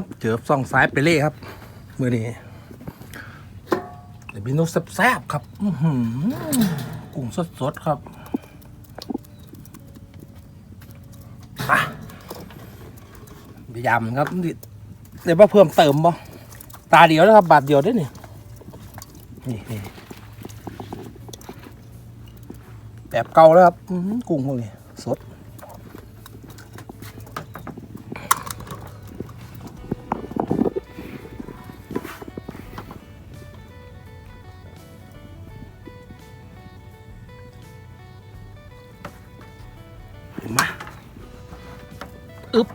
บเจอส่องสายไปเล่ครับ มือนี้เดี๋ยวเมนูแซ่บๆครับอื้อหือกุ้งสดๆครับพยายามครับเดี๋ยวมาเพิ่มเติมบ่ตาเดียวนะครับ บาทเดียวได้อนี่นี่นี่แบบเก่าแล้วครับกุ้งพวกนี้ มาอึบ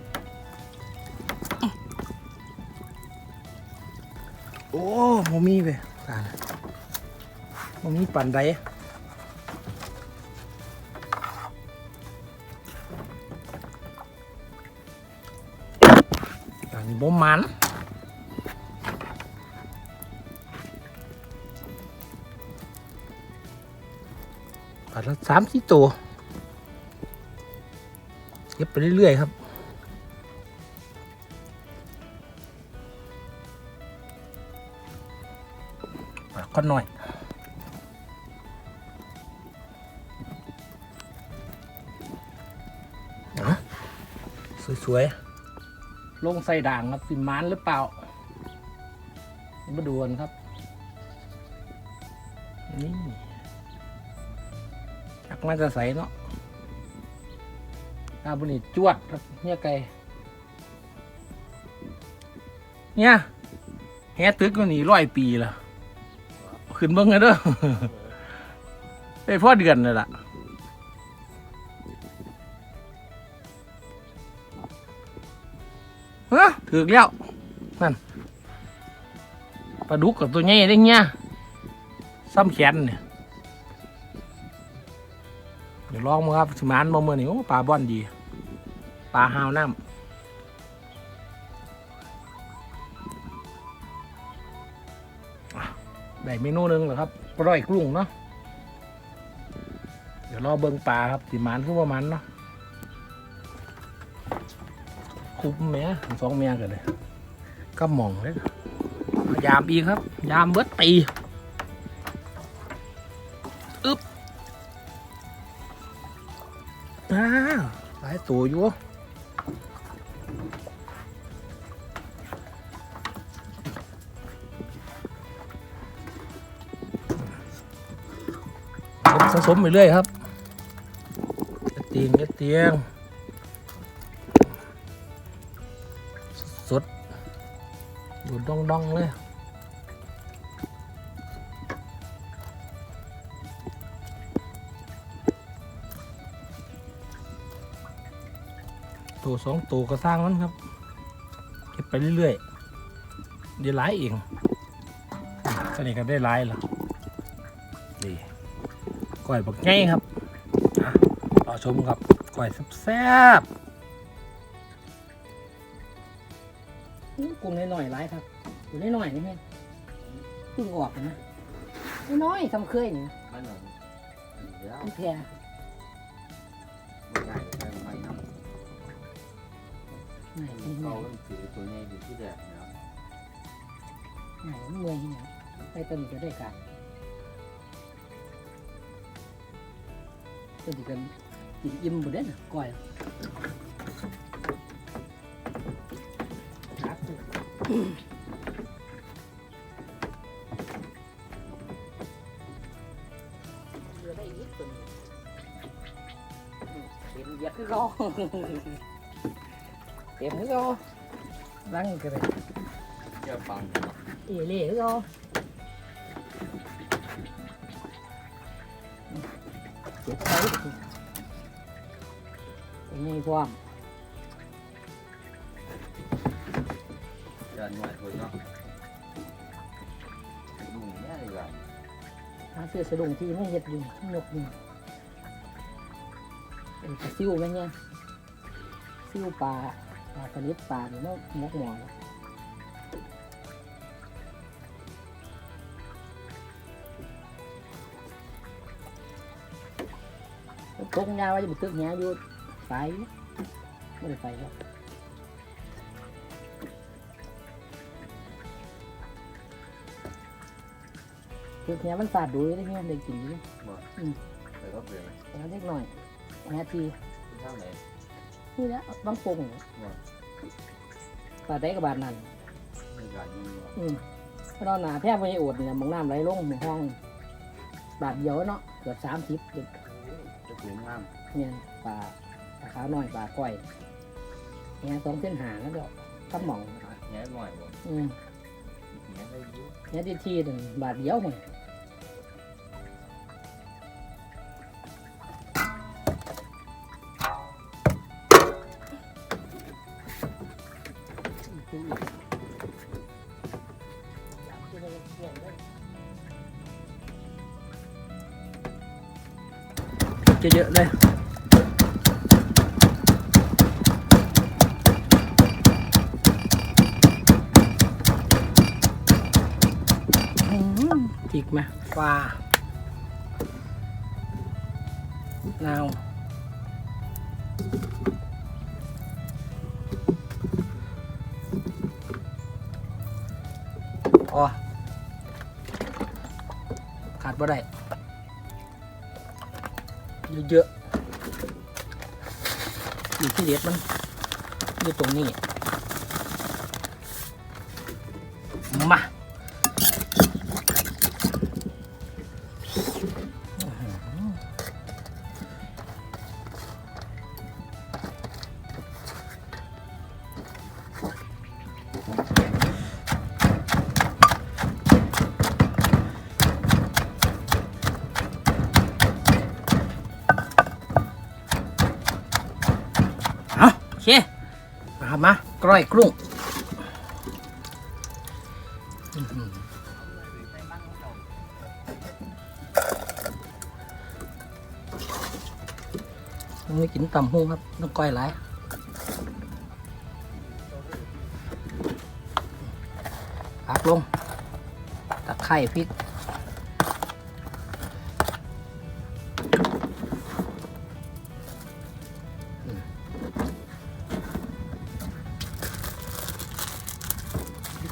โอ้โมมี่เลยตายโมมี่ปั่นไดอันนี้บ่มันปัดละสามสี่ตัว เก็บไปเรื่อยๆครับปลาก้อนหน่อยอาสวยๆ ลงใส่ด่างครับสิมานหรือเปล่า มาดูกันครับ นี่ชักมาจะใส่เนาะ อาบุนีจวดครับเนี่ยไก่เนี่ยแฮตึกก็หนีร้อยปีละขึ้นเบิ้งกันเด้อไปพ่อเดือนเลยล่ะเฮ้ถือแล้วนั่นปลาดุกกับตัวใหญ่ได้เงี้ยซ้ำแขนเนี่ยเดี๋ยวลองมาครับสมานบ่เมื่อนี่โอ้ปลาบ่อนดี ปลาหาวน้ำได้เมนูหนึ่งเหรอครับปล่อยกรุ้งเนาะเดี๋ยวรอเบิงปลาครับสิมานคือว่ามันเนาะคุ้มแม่สองเมียกันเลยก็หมองเลยยามอีกครับ ยามเบิดตีอ้าหลายตัวอยู่ สมไปเรื่อยครับเตียงเตียงสดๆอยู่ดองดองๆเลยตัวสองตัวก็สร้างมันครับเก็บไปเรื่อยๆเดี๋ยวไล่เองตอนนี้ก็ได้ไล่แล้วนี่ ก้อยบักไงครับอะรอชมครับก้อยแซ่บกุ้งน้อยๆหลายครับอยู่น้อยๆนี่แม่เพิ่งออกนะน้อยๆทำเคยนี่มันเหรอเดี๋ยวมันแพรไม่ได้ไม่ไม่น้ำไหนมันเขาเมื่อยถือตัวนี้อยู่ที่เด็กนะไหนมันเมื่อยที่ไหนไปต้นนี้ก็ได้การ ต้นนี้กันกินอิ่มหมดเลยนะก้อยครับ เหลือได้อีกตัวนี้เต็มเหยียดคือเขาเต็มคือเขารังกันเลยเจ้างเอเล่ก็เจ็บไปนี่ความเดินหน่อยคนเนาะดูเนี่ยดีกว่าหาเสื้อสะดุ้งที่ไม่เห็ดอยู่ยกอยู่เป็นปซิวไหมเนี่ยซิวปลาปลาสลิดปลาเนี่ยมกหมอน กยาวว่าจะไปตึกเนี้ยอยู่ไปไม่ได้ไปหรอกตึกเนี้ยมันสาดดูได้เนี่ยได้กินอยู่บ่อืมแปรอเหย่เล็กหน่อยนาทีข้านี่แหละบางปงบ่สาดได้กับบาทนั่นไม่อืมนอนหนาแทบไม่อดเนี่ยมองน้ำไหลลงในห้อง บาทเยอะเนาะเกือบสามสิบเกือบ เปลี่ยนงามเนี่ยปลาปลาขาวหน่อยปลาก้อยเนี่ยสองเส้นหางแล้วก็กำหม่องแง่หน่อยบ่อืมแง่ได้ยุ่เนี่ยที่ที่หนึ่งบาทเดียวหมด เยอะๆเลยจิกมาปลานาวอ๋อขาดบ่ได้ เยอะๆอยู่ที่เด็ดมันอยู่ตรงนี้ มา เคมาครับมา กล้อยกรุ้งน้องไม่กินตำหูครับต้องก้อยหลายผักลงตะไคร้พริก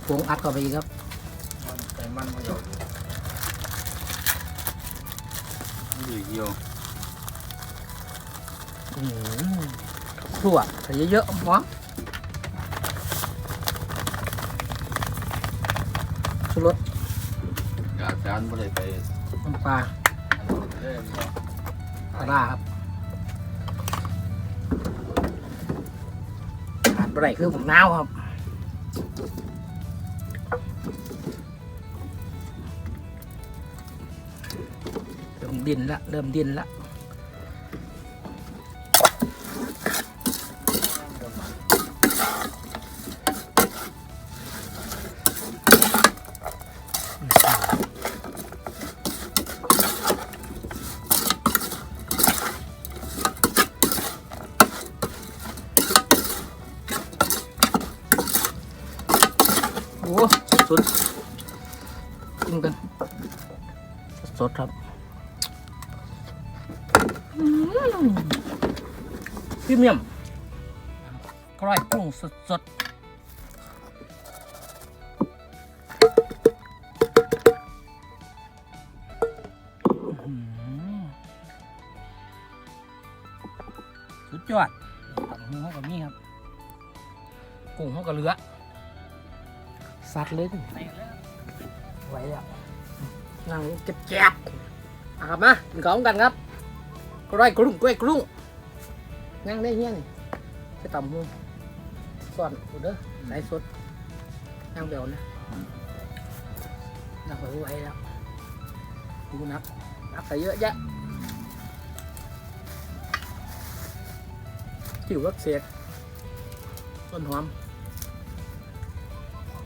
ผงอัดเข้าไปอีกครับใจมันไม่หยอกนี่เกี่ยวอืมครัวใส่เยอะๆหอมชูรสอยากจานไม่ได้ไปน้ำปลาอันนี้เล่นบ่ปลาร้าครับขาดอะไรคือผมนาวครับ เริ่มดินละ เริ่มดินละ กร้อยกุ้งสดๆอื้อหือสุดยอดตับหมูเขากับนี่ครับ กุ้งเขากับเรือสัดเลยไหวอะนั่งเจ็บเจ็บๆอะครับมากินของกันครับกล้วยกรุ้งกล้วยกรุ้งนั่งได้เฮี้ยนี่จะต่ำหู ส่วนกูเด้อไหลสดนั่งเบลนะนั่งไปไหวแล้วดูนักนักไปเยอะแยะจิ๋วรักเสียต้นหอม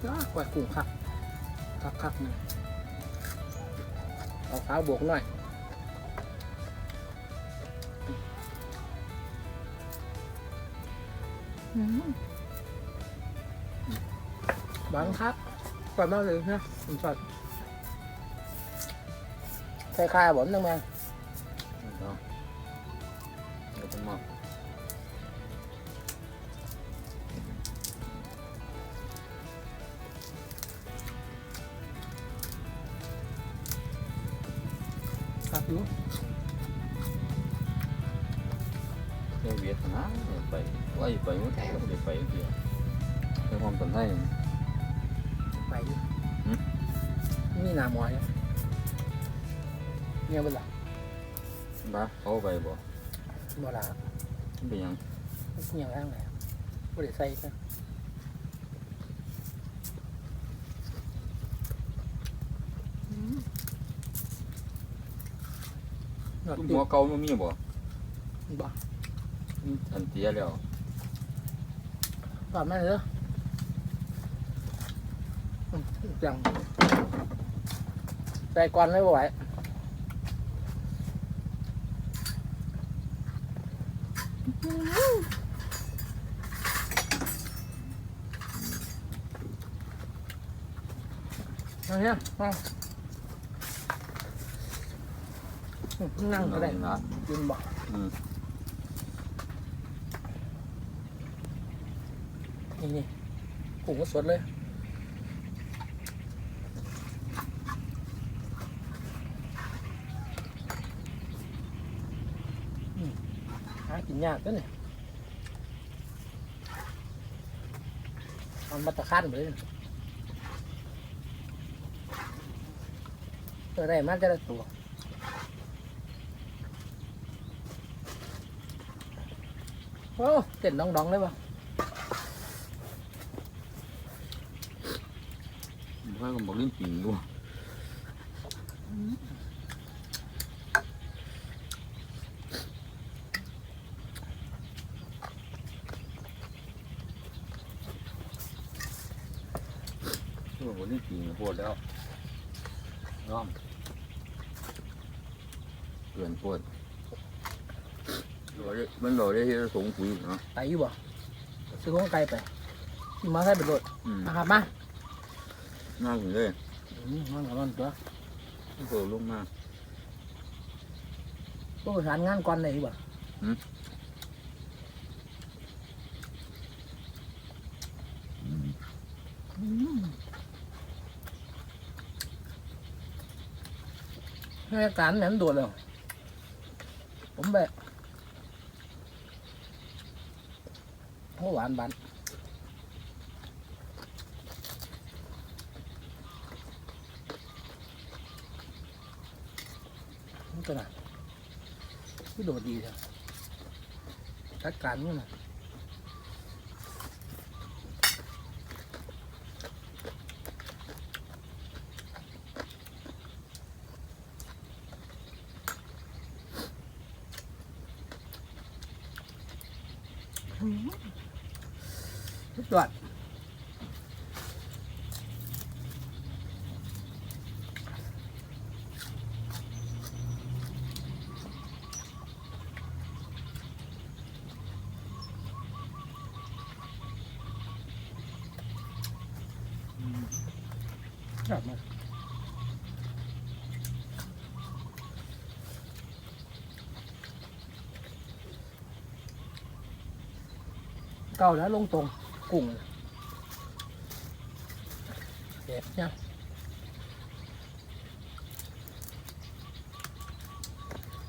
อ้ากล้วยกุ้งคักคักคักๆนะเอาขาวบวกหน่อยอืม บางครับก่อนมากเลยนะผมสดใส่คายบ่นนึงมาเนาะเดี๋ยวผมมองครับอยู่เจ้าเวียดนะไปว่าไปมันก็ไม่ได้ไปเดียวไปความสันให้ นี่หนาหมอยเนี่ยเนี่ยเป็นหลักบ้าเขาไปบ่บ่ละมันเป็นหยังเนี่ยร่างไหนบ่ได้ใส่กันตุ้มหัวเก่ามันมีบ่บ่มีอันเสียแล้วตอนนั้นเลยจัง ใส่ก่อนเลยบ่ไหวเอาเนี่ยเอานั่งก็ได้นะกินบ่อืม นี่นี่ผงก็สดเลย อืมหา กินยากก็เนี่ยมันมาตะคันเลยเนี่ยเออได้มาแต่ละตัวโอ้เต้นดองๆเลยปะเพื่อนก็บอกลิ้นปิงด้วย ที่บอกลิ้นปิ่งโคตรแล้วน้อมเกินโคตรเราได้มันเราได้ที่จะสูงปุ๋ยเนาะไปอยู่บ่ซื้อของไกลไปที่มาให้ไปโดดอืมนะครับมาน่าถึงเลยอืมมันกับมันตัวมันเปิดลงมาต้องประสานงานก่อนเลยบ่ อืมให้การแหนมโดดเลยผมแบบโอ้หวานบานนี่ตัวไหนะที่โดดดีเลยจัดการมันนะ สุดยอดยอดมาก เก่าแล้วลงตรงกุ้งเด็ดเนี่ย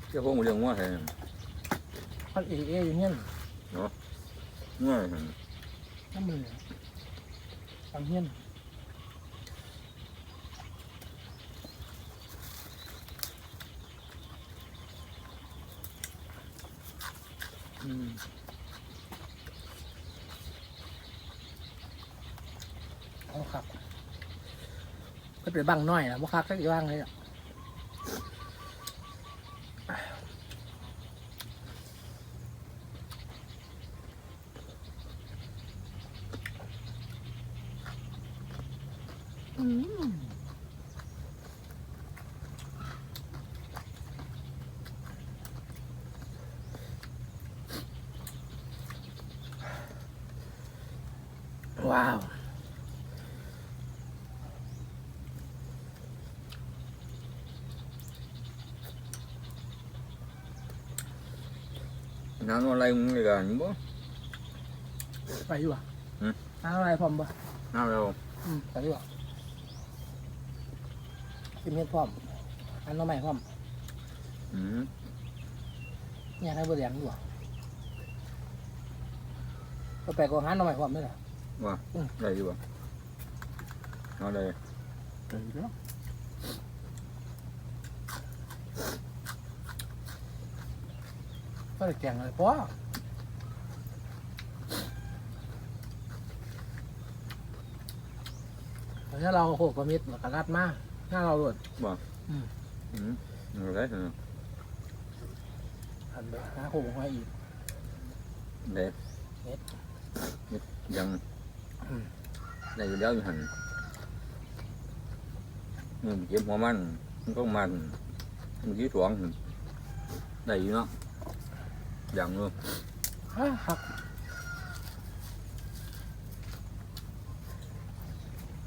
เจ้าพวกมันเรื่องว่าไงพันเอเออย่างเงี้ยง่ายไงน้ำมือฟังเงี้ย อืม เอาครับ ก็เป็นบังน้อยนะว่าคักสักอย่างเลยอะ น้ำอะไรมึงเลยกันบ่ ไปอยู่อะหืม น้ำอะไรพร้อมปะน้ำเราอืมไปอยู่อะกินเม็ดพร้อมอันน้องใหม่พร้อมอืมอยากให้บ่แดงดูอะก็แปลกกว่าหาหน่อไม้ความไม่ล่ะได้อยู่บ่เอาได้เออเนาะ ก็เลยแกงอะไรเพราะถ้าเราโขกกระมิดแล้วก็รัดมาหน้าเราหลุดอืมเอาได้เออหันไปหาโขกมาอีกได้เฮ็ดเฮ็ด ยังอืมได้อยู่แล้วอยู่หันอืมเก็บหัวมันมันก็มันเมื่อกี้สวงหั่นได้อยู่เนาะ ยังเลยฮ่าหัก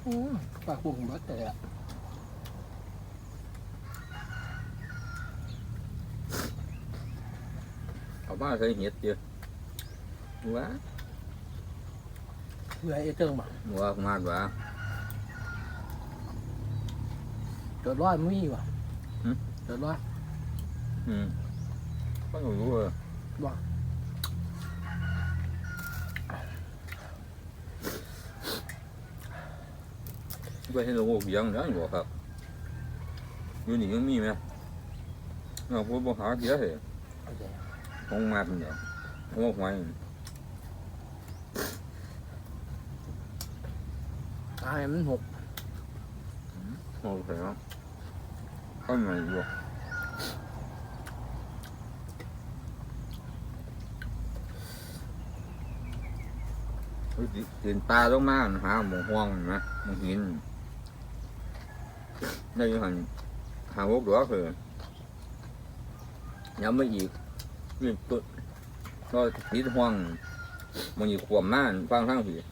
อืมปากปุ่งบัดแต่อะเอาบ้าใส่เห็ดเยอะว้าเพื่อไอ้เจิงบ่ว่ามาดว่าเกิดร้อยไม่มีว่ะหึเกิดร้อยอืมก็รู้ว่า บ่ไปให้เราโอ้ยังได้บ่ครับอยู่นี่ยังมีไหมเราพูดบ่หาเยอะเหรอโอเค không mặt nhỉ không có ngoài ตายมันหก không phải không có mày vô tiền ta đó má hả một hoang mà một hiện đây là hành hàng quốc đó rồi nhắm mấy gì cái tụi nó tí hoang một gì quầm má quang thang gì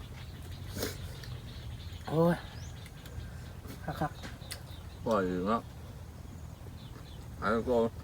โอ้ยคักคัก rồi nó à cô Con miệt bán đây Con như nổi một เฮียคัก cặp วะ ma คักอยู่วะในก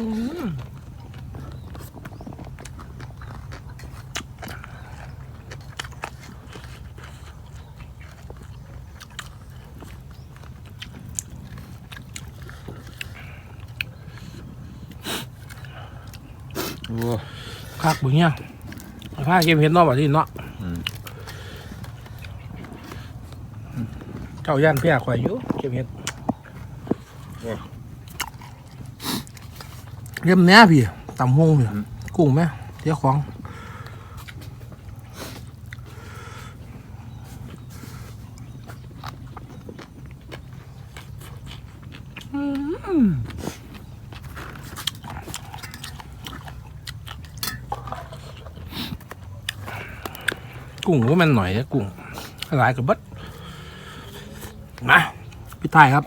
Mm. Khác với nhau, hai game hiến nó bảo gì nó. Ừ. Cháu gian phía khỏi dữ kem hiến เรียมเนี้ยพี่ตำหงพี่กุ้งไหมเที่ยวของกุ้งว่ามันหน่อยนะกุ้งหลายกับบัดมาพี่ตายครับ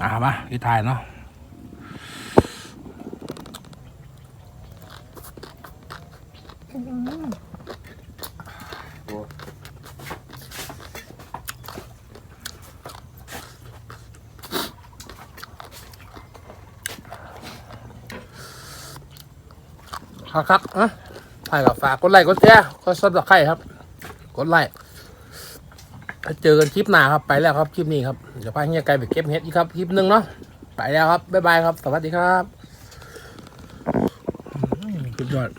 อ่ามาพี่ตายเนาะครับครับอะถ่ายกับฝากกดไลค์กดแชร์กดซับสไครต์ครับ กดไลค์ เจอกันคลิปหน้าครับไปแล้วครับคลิปนี้ครับเดี๋ยวพาเฮียไกไปเก็บเห็ดอีกครับคลิปหนึ่งเนาะไปแล้วครับบ๊ายบายครับ สวัสดีครับสุดยอด